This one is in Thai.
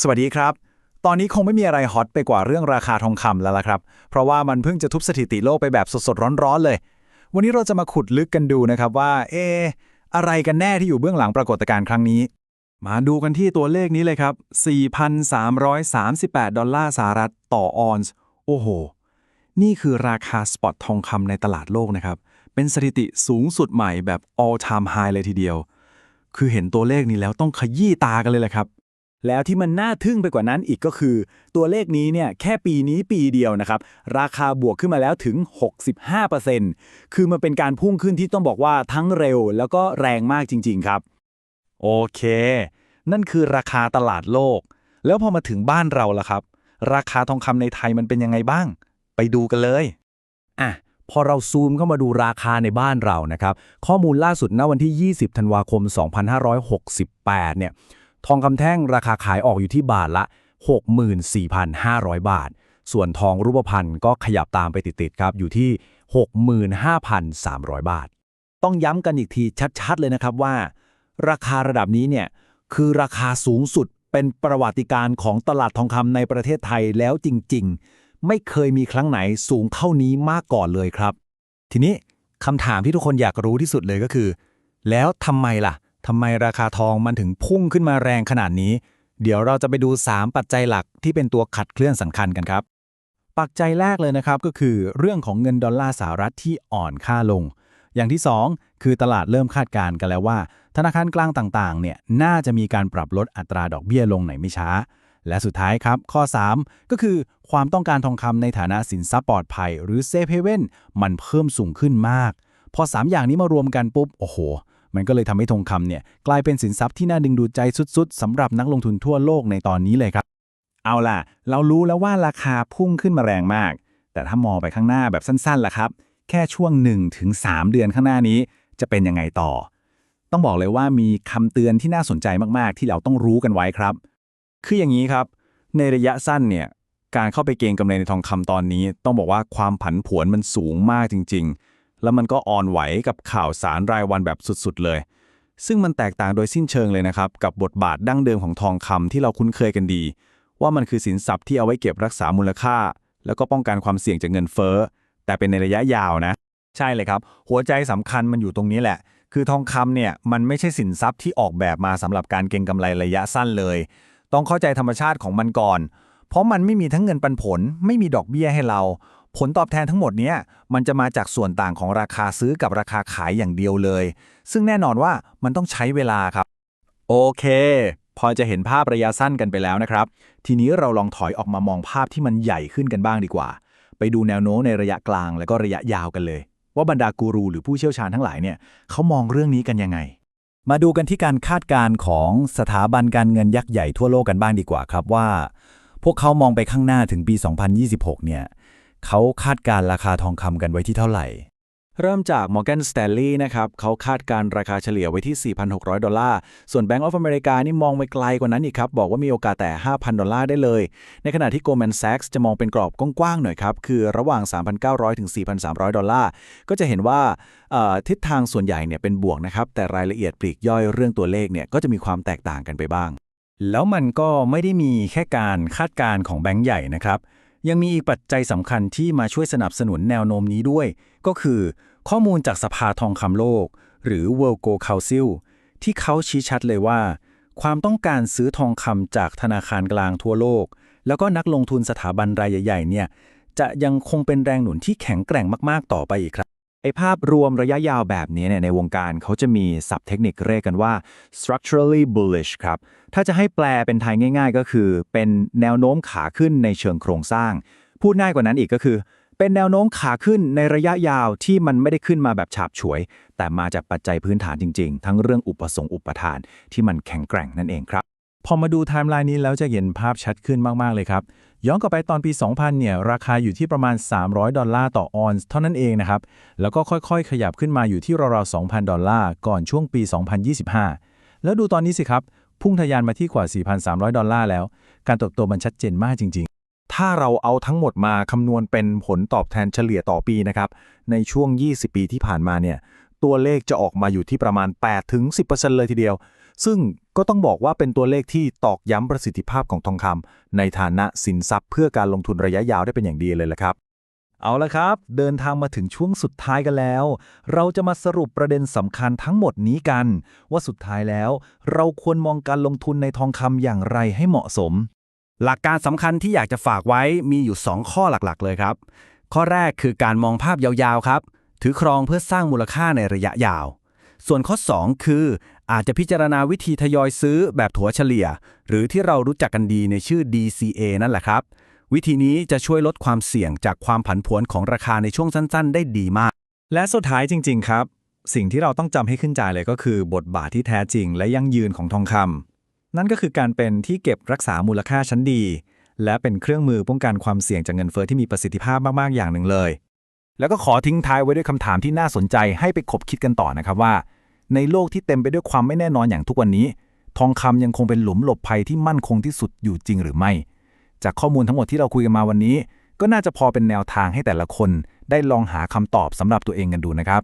สวัสดีครับ ตอนนี้คงไม่มีอะไรฮอตไปกว่าเรื่องราคาทองคำแล้วล่ะครับ เพราะว่ามันเพิ่งจะทุบสถิติโลกไปแบบสดๆ ร้อนๆเลย วันนี้เราจะมาขุดลึกกันดูนะครับว่า เออะไรกันแน่ที่อยู่เบื้องหลังปรากฏการณ์ครั้งนี้ มาดูกันที่ตัวเลขนี้เลยครับ 4,338 ดอลลาร์สหรัฐต่อออนซ์ โอ้โห นี่คือราคาสปอตทองคำในตลาดโลกนะครับ เป็นสถิติสูงสุดใหม่แบบ all time high เลยทีเดียว คือเห็นตัวเลขนี้แล้วต้องขยี้ตากันเลยแหละครับ แล้วที่มันน่าทึ่งไปกว่านั้นอีกก็คือ ตัวเลขนี้เนี่ยแค่ปีนี้ปีเดียวนะครับ ราคาบวกขึ้นมาแล้วถึง 65%คือมันเป็นการพุ่งขึ้นที่ต้องบอกว่าทั้งเร็วแล้วก็แรงมากจริง ๆ ครับ โอเค นั่นคือราคาตลาดโลก แล้วพอมาถึงบ้านเราล่ะครับ ราคาทองคำในไทยมันเป็นยังไงบ้าง ไปดูกันเลยอะพอเราซูมเข้ามาดูราคาในบ้านเรานะครับ ข้อมูลล่าสุดณวันที่ 20 ธันวาคม 2568 เนี่ย ทองคำแท่งราคาขายออกอยู่ที่บาทละ 64,500 บาท ส่วนทองรูปพรรณก็ขยับตามไปติดๆครับอยู่ที่ 65,300 บาท ต้องย้ำกันอีกทีชัดๆเลยนะครับว่า ราคาระดับนี้เนี่ยคือราคาสูงสุดเป็นประวัติการณ์ของตลาดทองคำในประเทศไทยแล้วจริง ๆ ไม่เคยมีครั้งไหนสูงเท่านี้มาก่อนเลยครับ ทีนี้คำถามที่ทุกคนอยากรู้ที่สุดเลยก็คือ แล้วทำไมล่ะ ทำไมราคาทองมันถึงพุ่งขึ้นมาแรงขนาดนี้ เดี๋ยวเราจะไปดู 3 ปัจจัยหลักที่เป็นตัวขัดเคลื่อนสำคัญกันครับ ปัจจัยแรกเลยนะครับก็คือเรื่องของเงินดอลลาร์สหรัฐที่อ่อนค่าลง อย่างที่ 2 คือตลาดเริ่มคาดการณ์กันแล้วว่า ธนาคารกลางต่างๆ เนี่ยน่าจะมีการปรับลดอัตราดอกเบี้ยลงไหนไม่ช้า และสุดท้ายครับ ข้อ 3 ก็คือความต้องการทองคำในฐานะสินทรัพย์ปลอดภัย หรือเซฟเฮเว่นมันเพิ่มสูงขึ้นมาก พอ 3 อย่างนี้มารวมกันปุ๊บโอ้โห มันก็เลยทำให้ทองคำเนี่ยกลายเป็นสินทรัพย์ที่น่าดึงดูดใจสุดๆสำหรับนักลงทุนทั่วโลกในตอนนี้เลยครับ เอาล่ะ เรารู้แล้วว่าราคาพุ่งขึ้นมาแรงมาก แต่ถ้ามองไปข้างหน้าแบบสั้นๆล่ะครับ แค่ช่วง 1-3 เดือนข้างหน้านี้ จะเป็นยังไงต่อ ต้องบอกเลยว่ามีคำเตือนที่น่าสนใจมากๆ ที่เราต้องรู้กันไว้ครับ คืออย่างนี้ครับ ในระยะสั้นเนี่ยการเข้าไปเก็งกำไรในทองคำตอนนี้ ต้องบอกว่าความผันผวนมันสูงมากจริง ๆ แล้วมันก็อ่อนไหวกับข่าวสารรายวันแบบสุดๆเลย ซึ่งมันแตกต่างโดยสิ้นเชิงเลยนะครับ กับบทบาทดั้งเดิมของทองคำที่เราคุ้นเคยกันดี ว่ามันคือสินทรัพย์ที่เอาไว้เก็บรักษามูลค่า แล้วก็ป้องกันความเสี่ยงจากเงินเฟ้อ แต่เป็นในระยะยาวนะ ใช่เลยครับ หัวใจสำคัญมันอยู่ตรงนี้แหละ คือทองคำเนี่ยมันไม่ใช่สินทรัพย์ที่ออกแบบมาสำหรับการเก็งกำไรระยะสั้นเลย ต้องเข้าใจธรรมชาติของมันก่อน เพราะมันไม่มีทั้งเงินปันผล ไม่มีดอกเบี้ยให้เรา ผลตอบแทนทั้งหมดเนี้ยมันจะมาจากส่วนต่างของราคาซื้อกับราคาขายอย่างเดียวเลย ซึ่งแน่นอนว่ามันต้องใช้เวลาครับ โอเค พอจะเห็นภาพระยะสั้นกันไปแล้วนะครับ ทีนี้เราลองถอยออกมามองภาพที่มันใหญ่ขึ้นกันบ้างดีกว่า ไปดูแนวโน้มในระยะกลางและก็ระยะยาวกันเลย ว่าบรรดากูรูหรือผู้เชี่ยวชาญทั้งหลายเนี่ยเขามองเรื่องนี้กันยังไง มาดูกันที่การคาดการณ์ของสถาบันการเงินยักษ์ใหญ่ทั่วโลกกันบ้างดีกว่าครับว่า พวกเขามองไปข้างหน้าถึงปี 2026 เนี่ย เขาคาดการราคาทองคำกันไว้ที่เท่าไหร่ เริ่มจาก Morgan Stanley นะครับเขาคาดการราคาเฉลี่ยไว้ที่ 4,600 ดอลลาร์ ส่วน Bank of America นี่มองไปไกลกว่านั้นอีกครับ บอกว่ามีโอกาสแต่ 5,000 ดอลลาร์ได้เลย ในขณะที่ Goldman Sachs จะมองเป็นกรอบกว้างๆหน่อยครับ คือระหว่าง 3,900 ถึง 4,300 ดอลลาร์ ก็จะเห็นว่าทิศทางส่วนใหญ่เนี่ยเป็นบวกนะครับแต่รายละเอียดปลีกย่อยเรื่องตัวเลขเนี่ยก็จะมีความแตกต่างกันไปบ้างแล้วมันก็ไม่ได้มีแค่การคาดการณ์ของแบงก์ใหญ่นะครับ ยังมีอีกปัจจัยสำคัญที่มาช่วยสนับสนุนแนวโน้มนี้ด้วย ก็คือข้อมูลจากสภาทองคำโลก หรือ World Gold Council ที่เขาชี้ชัดเลยว่า ความต้องการซื้อทองคำจากธนาคารกลางทั่วโลก แล้วก็นักลงทุนสถาบันรายใหญ่ๆเนี่ยจะยังคงเป็นแรงหนุนที่แข็งแกร่งมากๆต่อไปอีกครับ ไอภาพรวมระยะยาวแบบนี้เนี่ยในวงการเขาจะมีศัพท์เทคนิคเรียกกันว่า structurally bullish ครับ ถ้าจะให้แปลเป็นไทยง่าย ๆ ก็คือ เป็นแนวโน้มขาขึ้นในเชิงโครงสร้าง พูดง่ายกว่านั้นอีกก็คือ เป็นแนวโน้มขาขึ้นในระยะยาวที่มันไม่ได้ขึ้นมาแบบฉาบฉวย แต่มาจากปัจจัยพื้นฐานจริง ๆ ทั้งเรื่องอุปสงค์อุปทานที่มันแข็งแกร่งนั่นเองครับ พอมาดูไทม์ไลน์นี้แล้วจะเห็นภาพชัดขึ้นมาก ๆ เลยครับ ย้อนกลับไปตอนปี 2000 เนี่ย ราคาอยู่ที่ประมาณ 300 ดอลลาร์ต่อออนซ์เท่านั้นเองนะครับ แล้วก็ค่อยๆ ขยับขึ้นมาอยู่ที่ราวๆ 2,000 ดอลลาร์ ก่อนช่วงปี 2025 แล้วดูตอนนี้สิครับ พุ่งทะยานมาที่กว่า 4,300 ดอลลาร์แล้ว การเติบโตมันชัดเจนมากจริง ๆถ้าเราเอาทั้งหมดมาคำนวณเป็นผลตอบแทนเฉลี่ยต่อปีนะครับ ในช่วง 20 ปีที่ผ่านมาเนี่ย ตัวเลขจะออกมาอยู่ที่ประมาณ 8-10%เลยทีเดียว ซึ่งก็ต้องบอกว่าเป็นตัวเลขที่ตอกย้ำประสิทธิภาพของทองคำในฐานะสินทรัพย์เพื่อการลงทุนระยะยาวได้เป็นอย่างดีเลยละครับ เอาละครับ เดินทางมาถึงช่วงสุดท้ายกันแล้ว เราจะมาสรุปประเด็นสำคัญทั้งหมดนี้กัน ว่าสุดท้ายแล้ว เราควรมองการลงทุนในทองคำอย่างไรให้เหมาะสม หลักการสำคัญที่อยากจะฝากไว้มีอยู่ 2 ข้อหลักๆ เลยครับ ข้อแรกคือการมองภาพยาวๆครับ ถือครองเพื่อสร้างมูลค่าในระยะยาวส่วนข้อ 2 คือ อาจจะพิจารณาวิธีทยอยซื้อแบบถัวเฉลี่ย หรือที่เรารู้จักกันดีในชื่อ DCA นั่นแหละครับ วิธีนี้จะช่วยลดความเสี่ยงจากความผันผวนของราคาในช่วงสั้น ๆ ได้ดีมาก และสุดท้ายจริง ๆ ครับ สิ่งที่เราต้องจำให้ขึ้นใจเลยก็คือ บทบาทที่แท้จริงและยั่งยืนของทองคำนั่นก็คือการเป็นที่เก็บรักษามูลค่าชั้นดี และเป็นเครื่องมือป้องกันความเสี่ยงจากเงินเฟ้อที่มีประสิทธิภาพมากๆอย่างหนึ่งเลย แล้วก็ขอทิ้งท้ายไว้ด้วยคำถามที่น่าสนใจให้ไปคบคิดกันต่อนะครับว่า ในโลกที่เต็มไปด้วยความไม่แน่นอนอย่างทุกวันนี้ ทองคำยังคงเป็นหลุมหลบภัยที่มั่นคงที่สุดอยู่จริงหรือไม่ จากข้อมูลทั้งหมดที่เราคุยกันมาวันนี้ ก็น่าจะพอเป็นแนวทางให้แต่ละคน ได้ลองหาคำตอบสำหรับตัวเองกันดูนะครับ